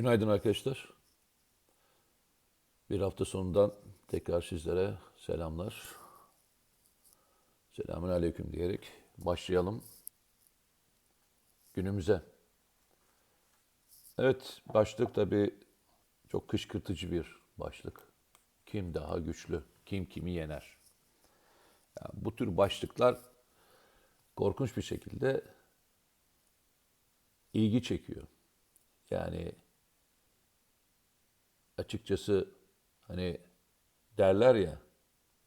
Günaydın arkadaşlar. Bir hafta sonundan tekrar sizlere selamlar. Selamun aleyküm diyerek başlayalım günümüze. Evet, başlık tabii çok kışkırtıcı bir başlık. Kim daha güçlü, kim kimi yener? Ya bu tür başlıklar korkunç bir şekilde ilgi çekiyor. Yani açıkçası hani derler ya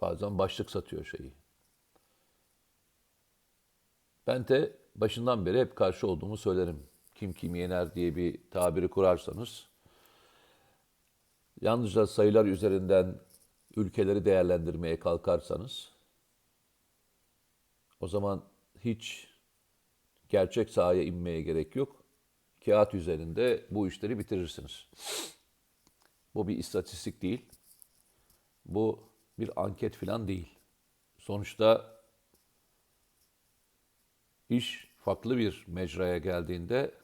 bazen başlık satıyor şeyi. Ben de başından beri hep karşı olduğumu söylerim. Kim kimi yener diye bir tabiri kurarsanız yalnızca sayılar üzerinden ülkeleri değerlendirmeye kalkarsanız o zaman hiç gerçek sahaya inmeye gerek yok. Kağıt üzerinde bu işleri bitirirsiniz. Bu bir istatistik değil. Bu bir anket falan değil. Sonuçta iş farklı bir mecraya geldiğinde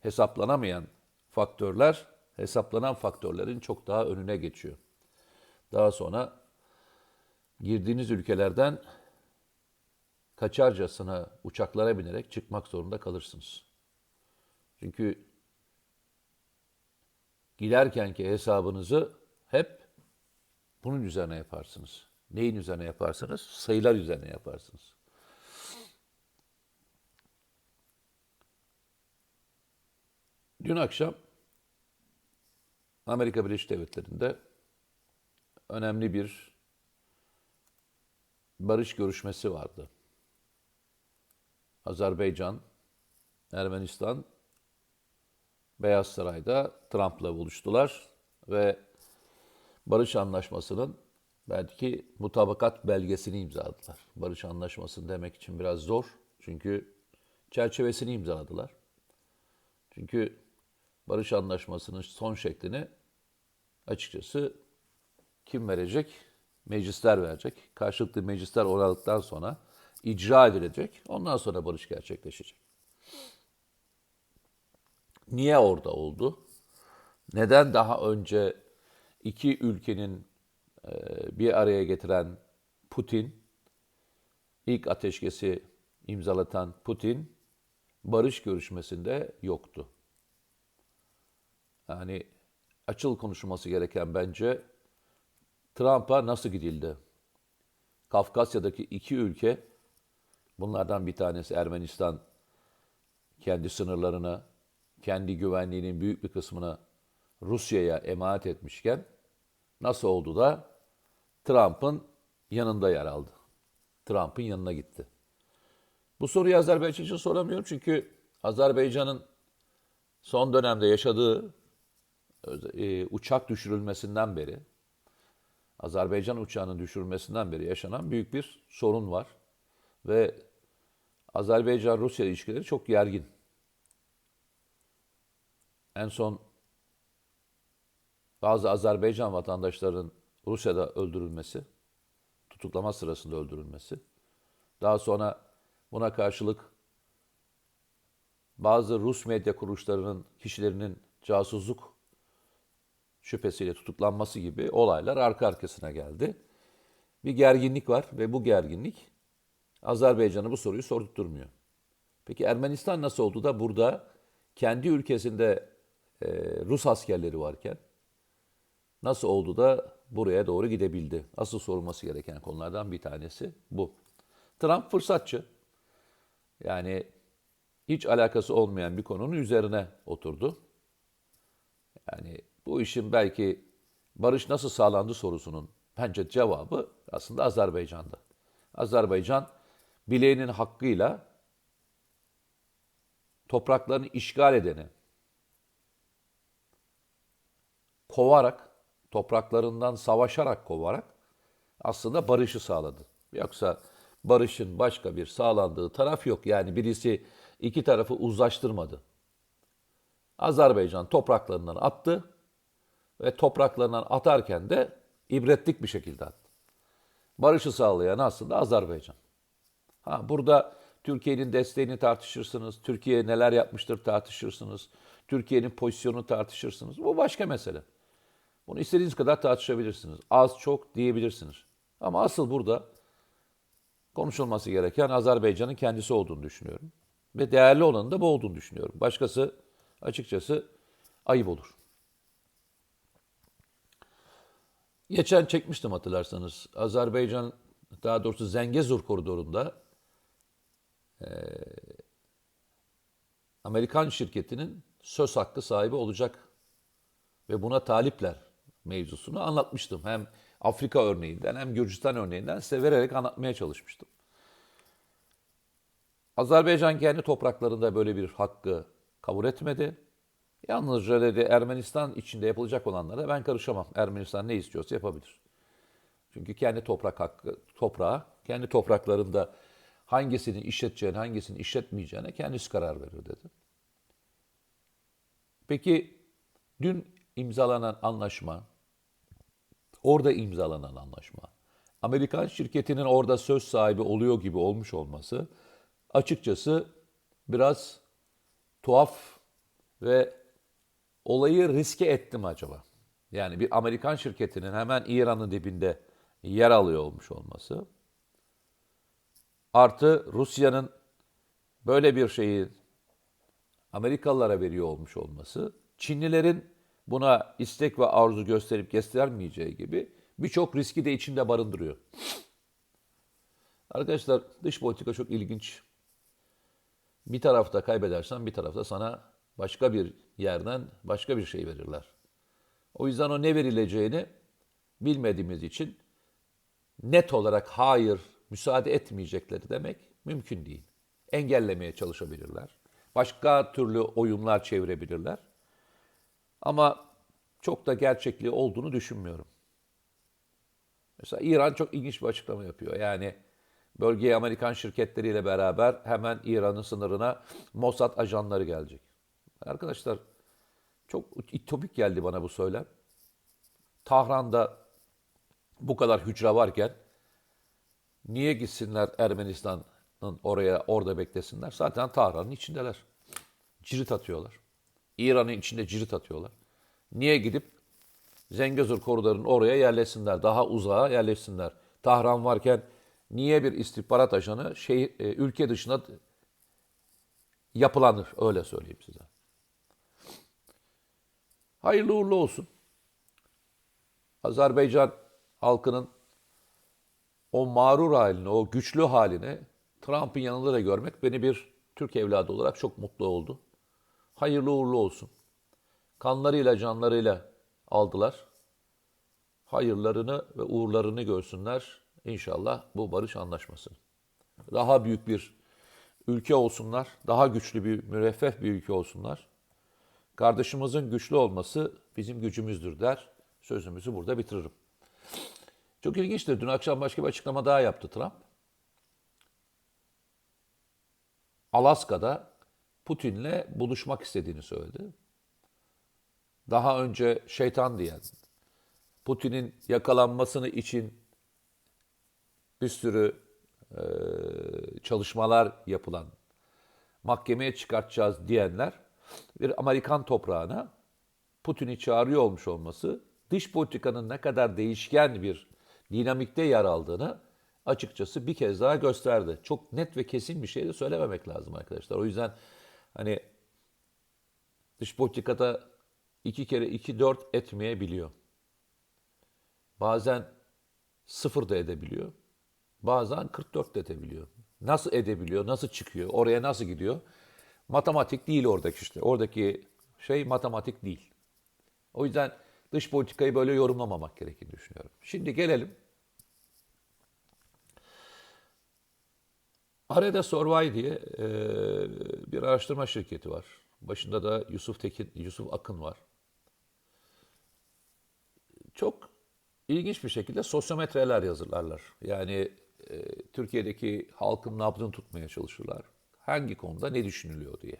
hesaplanamayan faktörler hesaplanan faktörlerin çok daha önüne geçiyor. Daha sonra girdiğiniz ülkelerden kaçarcasına uçaklara binerek çıkmak zorunda kalırsınız. Çünkü giderkenki hesabınızı hep bunun üzerine yaparsınız. Neyin üzerine yaparsınız? Sayılar üzerine yaparsınız. Dün akşam Amerika Birleşik Devletleri'nde önemli bir barış görüşmesi vardı. Azerbaycan, Ermenistan, Beyaz Saray'da Trump'la buluştular ve barış anlaşmasının belki mutabakat belgesini imzaladılar. Barış anlaşması demek için biraz zor. Çünkü çerçevesini imzaladılar. Çünkü barış anlaşmasının son şeklini açıkçası kim verecek? Meclisler verecek. Karşılıklı meclisler onayladıktan sonra icra edilecek. Ondan sonra barış gerçekleşecek. Niye orada oldu? Neden daha önce iki ülkenin e, bir araya getiren Putin, ilk ateşkesi imzalatan Putin, barış görüşmesinde yoktu? Yani açıl konuşulması gereken bence Trump'a nasıl gidildi? Kafkasya'daki iki ülke, bunlardan bir tanesi Ermenistan, kendi sınırlarına, kendi güvenliğinin büyük bir kısmını Rusya'ya emanet etmişken nasıl oldu da Trump'ın yanında yer aldı. Trump'ın yanına gitti. Bu soruyu Azerbaycan için soramıyorum çünkü Azerbaycan'ın son dönemde yaşadığı e, uçak düşürülmesinden beri, Azerbaycan uçağının düşürülmesinden beri yaşanan büyük bir sorun var. Ve Azerbaycan-Rusya ilişkileri çok gergin. En son bazı Azerbaycan vatandaşlarının Rusya'da öldürülmesi, tutuklama sırasında öldürülmesi, daha sonra buna karşılık bazı Rus medya kuruluşlarının kişilerinin casusluk şüphesiyle tutuklanması gibi olaylar arka arkasına geldi. Bir gerginlik var ve bu gerginlik Azerbaycan'a bu soruyu sordurtmuyor. Peki Ermenistan nasıl oldu da burada kendi ülkesinde e, Rus askerleri varken nasıl oldu da buraya doğru gidebildi? Asıl sorulması gereken konulardan bir tanesi bu. Trump fırsatçı. Yani hiç alakası olmayan bir konunun üzerine oturdu. Yani bu işin belki barış nasıl sağlandı sorusunun bence cevabı aslında Azerbaycan'da. Azerbaycan bileğinin hakkıyla topraklarını işgal edeni kovarak, topraklarından savaşarak kovarak aslında barışı sağladı. Yoksa barışın başka bir sağlandığı taraf yok. Yani birisi iki tarafı uzlaştırmadı. Azerbaycan topraklarından attı ve topraklarından atarken de ibretlik bir şekilde attı. Barışı sağlayan aslında Azerbaycan. Ha, burada Türkiye'nin desteğini tartışırsınız. Türkiye neler yapmıştır tartışırsınız. Türkiye'nin pozisyonunu tartışırsınız. Bu başka mesele. Bunu istediğiniz kadar tartışabilirsiniz. Az çok diyebilirsiniz. Ama asıl burada konuşulması gereken Azerbaycan'ın kendisi olduğunu düşünüyorum. Ve değerli olanın da bu olduğunu düşünüyorum. Başkası açıkçası ayıp olur. Geçen çekmiştim hatırlarsanız. Azerbaycan daha doğrusu Zengezur koridorunda eee, Amerikan şirketinin söz hakkı sahibi olacak ve buna talipler mevzusunu anlatmıştım. Hem Afrika örneğinden hem Gürcistan örneğinden size vererek anlatmaya çalışmıştım. Azerbaycan kendi topraklarında böyle bir hakkı kabul etmedi. Yalnızca dedi Ermenistan içinde yapılacak olanlara ben karışamam. Ermenistan ne istiyorsa yapabilir. Çünkü kendi toprak hakkı, toprağı, kendi topraklarında hangisini işleteceğine, hangisini işletmeyeceğine kendisi karar verir dedi. Peki dün imzalanan anlaşma, orada imzalanan anlaşma, Amerikan şirketinin orada söz sahibi oluyor gibi olmuş olması açıkçası biraz tuhaf ve olayı riske etti mi acaba? Yani bir Amerikan şirketinin hemen İran'ın dibinde yer alıyor olmuş olması artı Rusya'nın böyle bir şeyi Amerikalılara veriyor olmuş olması, Çinlilerin buna istek ve arzu gösterip göstermeyeceği gibi birçok riski de içinde barındırıyor. Arkadaşlar dış politika çok ilginç. Bir tarafta kaybedersen bir tarafta sana başka bir yerden başka bir şey verirler. O yüzden o ne verileceğini bilmediğimiz için net olarak hayır, müsaade etmeyecekleri demek mümkün değil. Engellemeye çalışabilirler. Başka türlü oyunlar çevirebilirler. Ama çok da gerçekliği olduğunu düşünmüyorum. Mesela İran çok ilginç bir açıklama yapıyor. Yani bölgeye Amerikan şirketleriyle beraber hemen İran'ın sınırına Mossad ajanları gelecek. Arkadaşlar çok itopik geldi bana bu söylem. Tahran'da bu kadar hücre varken niye gitsinler Ermenistan'ın oraya orada beklesinler? Zaten Tahran'ın içindeler. Cirit atıyorlar. İran'ın içinde cirit atıyorlar. Niye gidip Zengezur koridorunun oraya yerleşsinler, daha uzağa yerleşsinler. Tahran varken niye bir istihbarat ajanı şey, e, ülke dışına yapılanır öyle söyleyeyim size. Hayırlı uğurlu olsun. Azerbaycan halkının o mağrur haline, o güçlü haline Trump'ın yanında da görmek beni bir Türk evladı olarak çok mutlu oldu. Hayırlı uğurlu olsun. Kanlarıyla, canlarıyla aldılar. Hayırlarını ve uğurlarını görsünler inşallah bu barış anlaşmasını. Daha büyük bir ülke olsunlar, daha güçlü bir, müreffeh bir ülke olsunlar. Kardeşimizin güçlü olması bizim gücümüzdür der. Sözümüzü burada bitiririm. Çok ilginçtir. Dün akşam başka bir açıklama daha yaptı Trump. Alaska'da Putin'le buluşmak istediğini söyledi. Daha önce şeytan diyen, Putin'in yakalanmasını için bir sürü e, çalışmalar yapılan, mahkemeye çıkartacağız diyenler bir Amerikan toprağına Putin'i çağırıyor olmuş olması dış politikanın ne kadar değişken bir dinamikte yer aldığını açıkçası bir kez daha gösterdi. Çok net ve kesin bir şey de söylememek lazım arkadaşlar. O yüzden hani dış politikada iki kere iki dört etmeyebiliyor. Bazen sıfır da edebiliyor. Bazen 44 de edebiliyor. Nasıl edebiliyor, nasıl çıkıyor, oraya nasıl gidiyor? Matematik değil oradaki işte. Oradaki şey matematik değil. O yüzden dış politikayı böyle yorumlamamak gerektiğini düşünüyorum. Şimdi gelelim. Arada Survey diye e, bir araştırma şirketi var. Başında da Yusuf Tekin, Yusuf Akın var. Çok ilginç bir şekilde sosyometreler yazırlarlar. Yani e, Türkiye'deki halkın nabzını tutmaya çalışırlar. Hangi konuda ne düşünülüyor diye.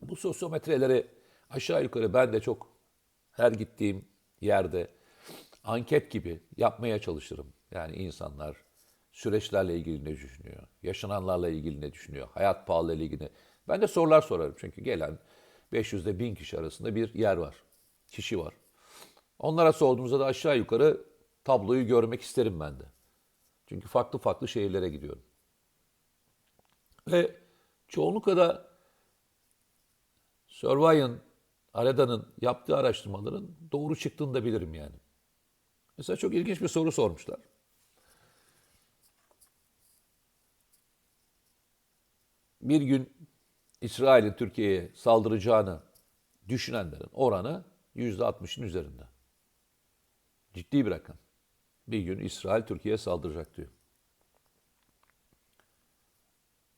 Bu sosyometreleri aşağı yukarı ben de çok her gittiğim yerde anket gibi yapmaya çalışırım. Yani insanlar süreçlerle ilgili ne düşünüyor? Yaşananlarla ilgili ne düşünüyor? Hayat pahalı ile ilgili. Ben de sorular sorarım çünkü gelen 500 ile 1000 kişi arasında bir yer var. Kişi var. Onlara sorduğumuzda da aşağı yukarı tabloyu görmek isterim ben de. Çünkü farklı farklı şehirlere gidiyorum. Ve çoğunlukla da Survivor'ın, Areda'nın yaptığı araştırmaların doğru çıktığını da bilirim yani. Mesela çok ilginç bir soru sormuşlar. Bir gün İsrail'in Türkiye'ye saldıracağını düşünenlerin oranı %60'ın üzerinde. Ciddi bir rakam. Bir gün İsrail Türkiye'ye saldıracak diyor.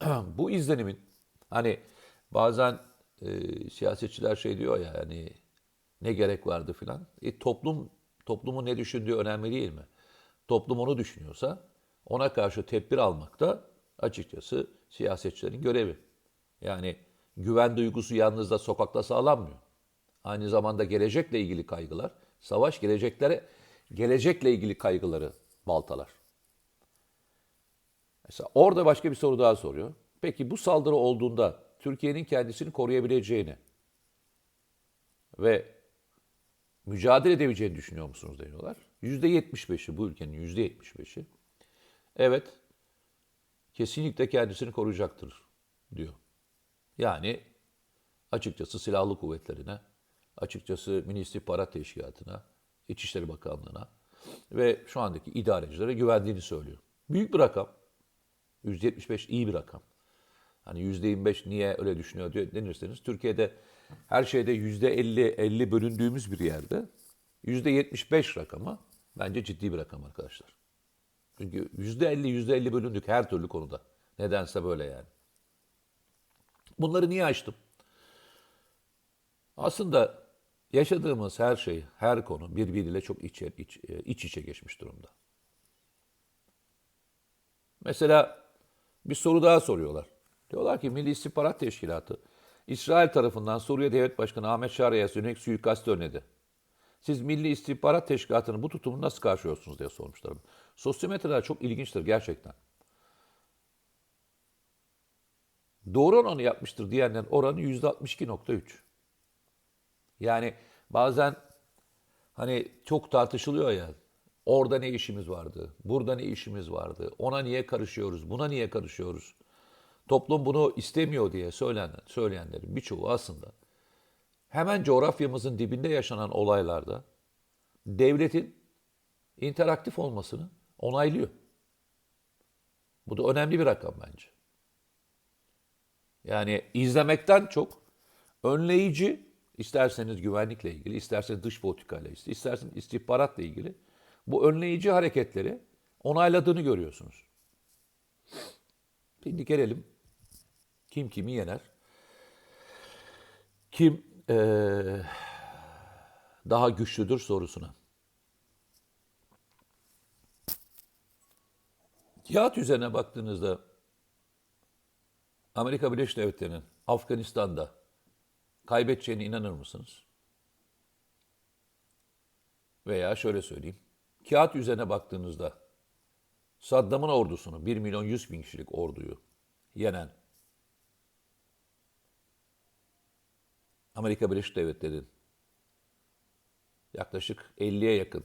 Bu izlenimin hani bazen e, siyasetçiler şey diyor ya hani ne gerek vardı filan. E, toplum toplumun ne düşündüğü önemli değil mi? Toplum onu düşünüyorsa ona karşı tedbir almak da açıkçası siyasetçilerin görevi. Yani güven duygusu yalnız da sokakta sağlanmıyor. Aynı zamanda gelecekle ilgili kaygılar, savaş geleceklere gelecekle ilgili kaygıları baltalar. Mesela orada başka bir soru daha soruyor. Peki bu saldırı olduğunda Türkiye'nin kendisini koruyabileceğini ve mücadele edebileceğini düşünüyor musunuz deniyorlar. %75'i bu ülkenin %75'i evet kesinlikle kendisini koruyacaktır diyor. Yani açıkçası silahlı kuvvetlerine, açıkçası Milli İstihbarat Teşkilatı'na, İçişleri Bakanlığı'na ve şu andaki idarecilere güvendiğini söylüyor. Büyük bir rakam. %75 iyi bir rakam. Hani %25 niye öyle düşünüyor diyor denirseniz Türkiye'de her şeyde %50 50 bölündüğümüz bir yerde %75 rakamı bence ciddi bir rakam arkadaşlar. Çünkü %50 %50 bölündük her türlü konuda. Nedense böyle yani. Bunları niye açtım? Aslında yaşadığımız her şey, her konu birbiriyle çok iç, iç, iç içe geçmiş durumda. Mesela bir soru daha soruyorlar. Diyorlar ki Milli İstihbarat Teşkilatı İsrail tarafından Suriye Devlet Başkanı Ahmet Şara'ya yönelik suikast önledi. Siz Milli İstihbarat Teşkilatı'nın bu tutumunu nasıl karşılıyorsunuz diye sormuşlar. Sosyometreler çok ilginçtir gerçekten. Doğru oranı yapmıştır diyenlerin oranı %62.3. Yani bazen hani çok tartışılıyor ya. Orada ne işimiz vardı? Burada ne işimiz vardı? Ona niye karışıyoruz? Buna niye karışıyoruz? Toplum bunu istemiyor diye söyleyen, söyleyenlerin birçoğu aslında hemen coğrafyamızın dibinde yaşanan olaylarda devletin interaktif olmasını onaylıyor. Bu da önemli bir rakam bence. Yani izlemekten çok önleyici, isterseniz güvenlikle ilgili, isterseniz dış politikayla, isterseniz istihbaratla ilgili bu önleyici hareketleri onayladığını görüyorsunuz. Şimdi gelelim kim kimi yener? Kim ee, daha güçlüdür sorusuna. Kağıt üzerine baktığınızda Amerika Birleşik Devletleri'nin Afganistan'da kaybedeceğine inanır mısınız? Veya şöyle söyleyeyim. Kağıt üzerine baktığınızda Saddam'ın ordusunu, 1 milyon 100 bin kişilik orduyu yenen Amerika Birleşik Devletleri'nin yaklaşık 50'ye yakın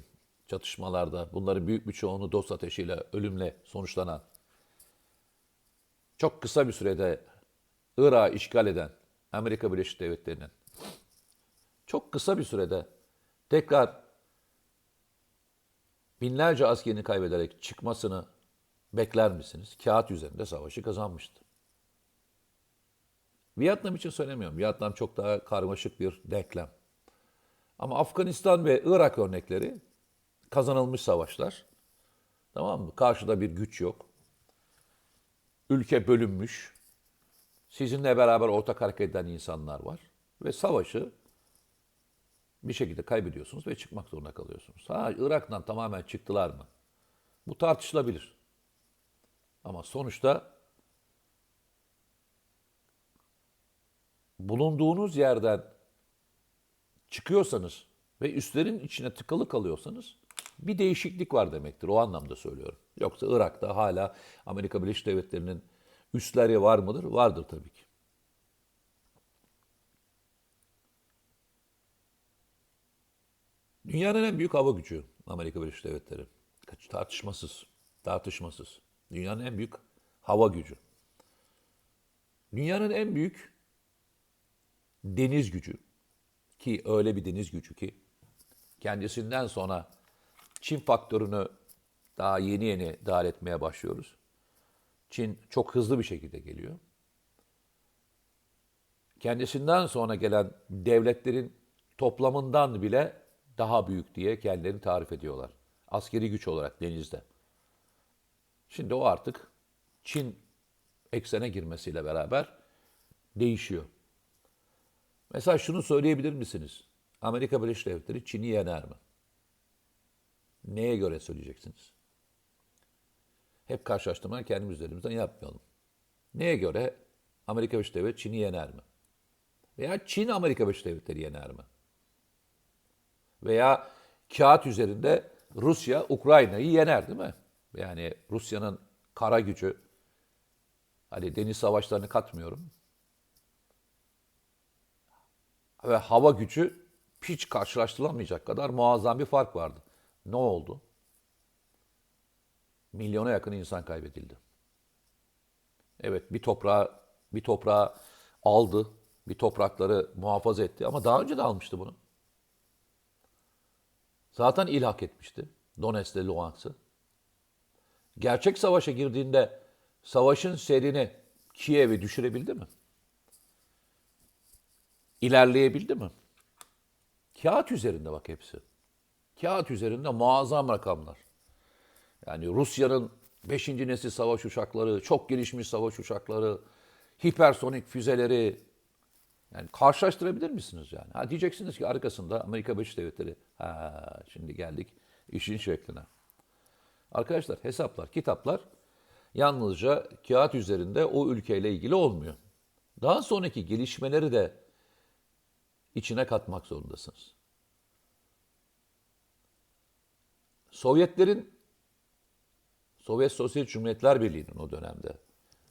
çatışmalarda bunların büyük bir çoğunu dost ateşiyle ölümle sonuçlanan çok kısa bir sürede Irak'ı işgal eden Amerika Birleşik Devletleri'nin çok kısa bir sürede tekrar binlerce askerini kaybederek çıkmasını bekler misiniz? Kağıt üzerinde savaşı kazanmıştı. Vietnam için söylemiyorum. Vietnam çok daha karmaşık bir denklem. Ama Afganistan ve Irak örnekleri kazanılmış savaşlar. Tamam mı? Karşıda bir güç yok. Ülke bölünmüş. Sizinle beraber ortak hareket eden insanlar var. Ve savaşı bir şekilde kaybediyorsunuz ve çıkmak zorunda kalıyorsunuz. Ha Irak'tan tamamen çıktılar mı? Bu tartışılabilir. Ama sonuçta bulunduğunuz yerden çıkıyorsanız ve üstlerin içine tıkalı kalıyorsanız bir değişiklik var demektir. O anlamda söylüyorum. Yoksa Irak'ta hala Amerika Birleşik Devletleri'nin üsleri var mıdır? Vardır tabii ki. Dünyanın en büyük hava gücü Amerika Birleşik Devletleri. Tartışmasız. Tartışmasız. Dünyanın en büyük hava gücü. Dünyanın en büyük deniz gücü. Ki öyle bir deniz gücü ki kendisinden sonra Çin faktörünü daha yeni yeni dahil etmeye başlıyoruz. Çin çok hızlı bir şekilde geliyor. Kendisinden sonra gelen devletlerin toplamından bile daha büyük diye kendilerini tarif ediyorlar. Askeri güç olarak denizde. Şimdi o artık Çin eksene girmesiyle beraber değişiyor. Mesela şunu söyleyebilir misiniz? Amerika Birleşik Devletleri Çin'i yener mi? Neye göre söyleyeceksiniz? Hep karşılaştırmayı kendimiz üzerimizden yapmayalım. Neye göre Amerika Birleşik Devletleri Çin'i yener mi? Veya Çin Amerika Birleşik Devletleri yener mi? Veya kağıt üzerinde Rusya Ukrayna'yı yener değil mi? Yani Rusya'nın kara gücü, hani deniz savaşlarını katmıyorum. Ve hava gücü hiç karşılaştırılamayacak kadar muazzam bir fark vardı. Ne oldu? Milyona yakın insan kaybedildi. Evet bir toprağı bir toprağı aldı, bir toprakları muhafaza etti ama daha önce de almıştı bunu. Zaten ilhak etmişti Donetsk'le Luhansk'ı. Gerçek savaşa girdiğinde savaşın serini Kiev'i düşürebildi mi? İlerleyebildi mi? Kağıt üzerinde bak hepsi. Kağıt üzerinde muazzam rakamlar. Yani Rusya'nın 5. nesil savaş uçakları, çok gelişmiş savaş uçakları, hipersonik füzeleri, yani karşılaştırabilir misiniz yani? Ha diyeceksiniz ki arkasında Amerika Birleşik Devletleri. Ha şimdi geldik işin şekline. Arkadaşlar hesaplar, kitaplar yalnızca kağıt üzerinde o ülkeyle ilgili olmuyor. Daha sonraki gelişmeleri de içine katmak zorundasınız. Sovyetlerin Sovyet Sosyalist Cumhuriyetler Birliği'nin o dönemde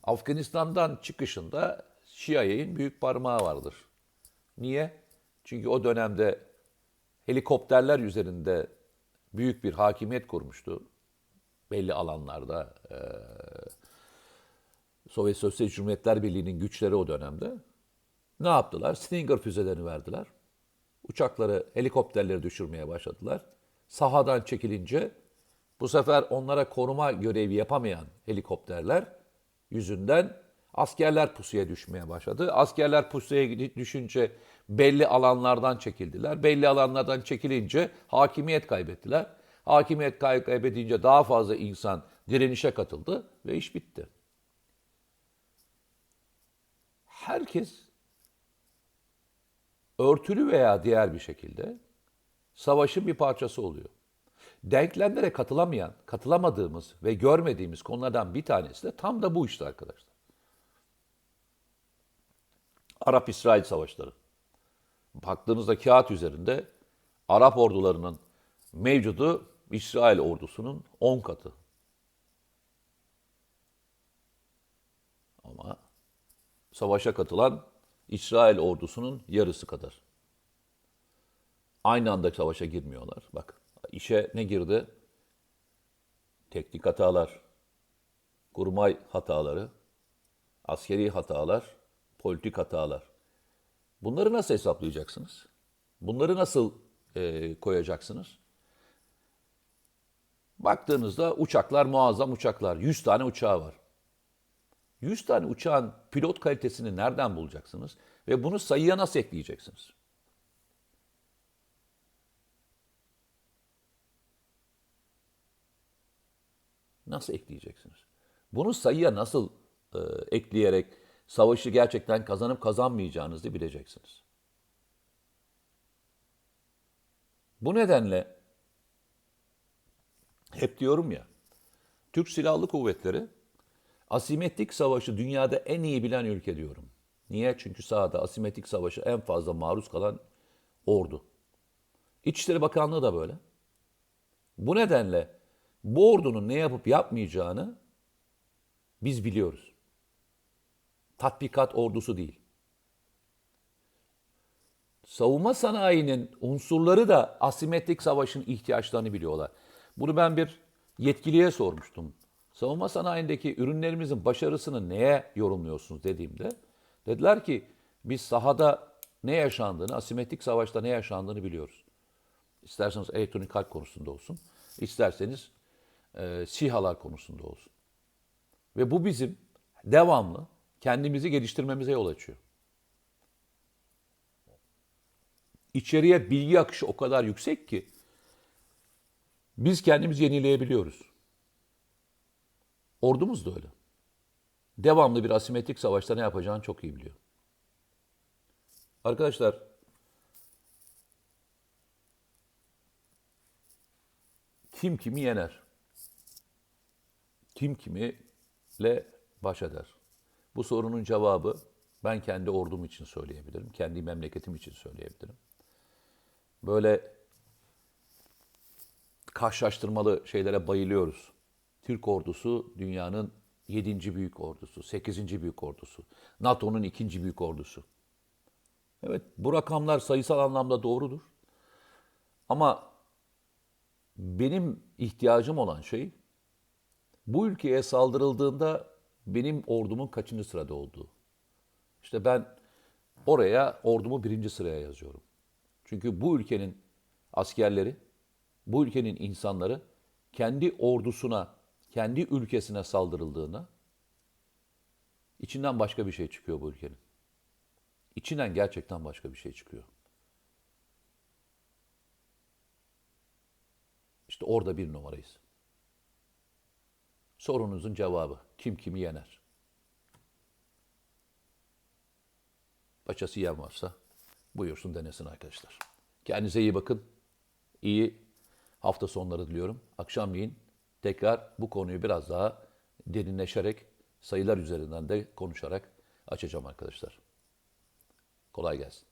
Afganistan'dan çıkışında CIA'nin büyük parmağı vardır. Niye? Çünkü o dönemde helikopterler üzerinde büyük bir hakimiyet kurmuştu. Belli alanlarda e, Sovyet Sosyalist Cumhuriyetler Birliği'nin güçleri o dönemde. Ne yaptılar? Stinger füzelerini verdiler. Uçakları, helikopterleri düşürmeye başladılar. Sahadan çekilince bu sefer onlara koruma görevi yapamayan helikopterler yüzünden askerler pusuya düşmeye başladı. Askerler pusuya düşünce belli alanlardan çekildiler. Belli alanlardan çekilince hakimiyet kaybettiler. Hakimiyet kay- kaybedince daha fazla insan direnişe katıldı ve iş bitti. Herkes örtülü veya diğer bir şekilde savaşın bir parçası oluyor. Denklemlere katılamayan, katılamadığımız ve görmediğimiz konulardan bir tanesi de tam da bu işte arkadaşlar. Arap-İsrail savaşları. Baktığınızda kağıt üzerinde Arap ordularının mevcudu İsrail ordusunun 10 katı. Ama savaşa katılan İsrail ordusunun yarısı kadar. Aynı anda savaşa girmiyorlar. Bak işe ne girdi? Teknik hatalar, kurmay hataları, askeri hatalar, politik hatalar. Bunları nasıl hesaplayacaksınız? Bunları nasıl e, koyacaksınız? Baktığınızda uçaklar muazzam uçaklar. 100 tane uçağı var. 100 tane uçağın pilot kalitesini nereden bulacaksınız? Ve bunu sayıya nasıl ekleyeceksiniz? Nasıl ekleyeceksiniz? Bunu sayıya nasıl e, ekleyerek savaşı gerçekten kazanıp kazanmayacağınızı bileceksiniz. Bu nedenle hep diyorum ya, Türk Silahlı Kuvvetleri asimetrik savaşı dünyada en iyi bilen ülke diyorum. Niye? Çünkü sahada asimetrik savaşı en fazla maruz kalan ordu. İçişleri Bakanlığı da böyle. Bu nedenle bu ordunun ne yapıp yapmayacağını biz biliyoruz. Tatbikat ordusu değil. Savunma sanayinin unsurları da asimetrik savaşın ihtiyaçlarını biliyorlar. Bunu ben bir yetkiliye sormuştum. Savunma sanayindeki ürünlerimizin başarısını neye yorumluyorsunuz dediğimde dediler ki biz sahada ne yaşandığını, asimetrik savaşta ne yaşandığını biliyoruz. İsterseniz elektronik harp konusunda olsun, isterseniz e, SİHA'lar konusunda olsun. Ve bu bizim devamlı kendimizi geliştirmemize yol açıyor. İçeriye bilgi akışı o kadar yüksek ki biz kendimizi yenileyebiliyoruz. Ordumuz da öyle. Devamlı bir asimetrik savaşta ne yapacağını çok iyi biliyor. Arkadaşlar kim kimi yener? Kim kimiyle baş eder? Bu sorunun cevabı ben kendi ordum için söyleyebilirim. Kendi memleketim için söyleyebilirim. Böyle karşılaştırmalı şeylere bayılıyoruz. Türk ordusu dünyanın 7. büyük ordusu, 8. büyük ordusu, NATO'nun 2. büyük ordusu. Evet bu rakamlar sayısal anlamda doğrudur. Ama benim ihtiyacım olan şey bu ülkeye saldırıldığında benim ordumun kaçıncı sırada olduğu. İşte ben oraya ordumu birinci sıraya yazıyorum. Çünkü bu ülkenin askerleri, bu ülkenin insanları kendi ordusuna, kendi ülkesine saldırıldığında içinden başka bir şey çıkıyor bu ülkenin. İçinden gerçekten başka bir şey çıkıyor. İşte orada bir numarayız. Sorunuzun cevabı kim kimi yener? Paçası yiyen varsa buyursun denesin arkadaşlar. Kendinize iyi bakın. İyi hafta sonları diliyorum. Akşamleyin tekrar bu konuyu biraz daha derinleşerek sayılar üzerinden de konuşarak açacağım arkadaşlar. Kolay gelsin.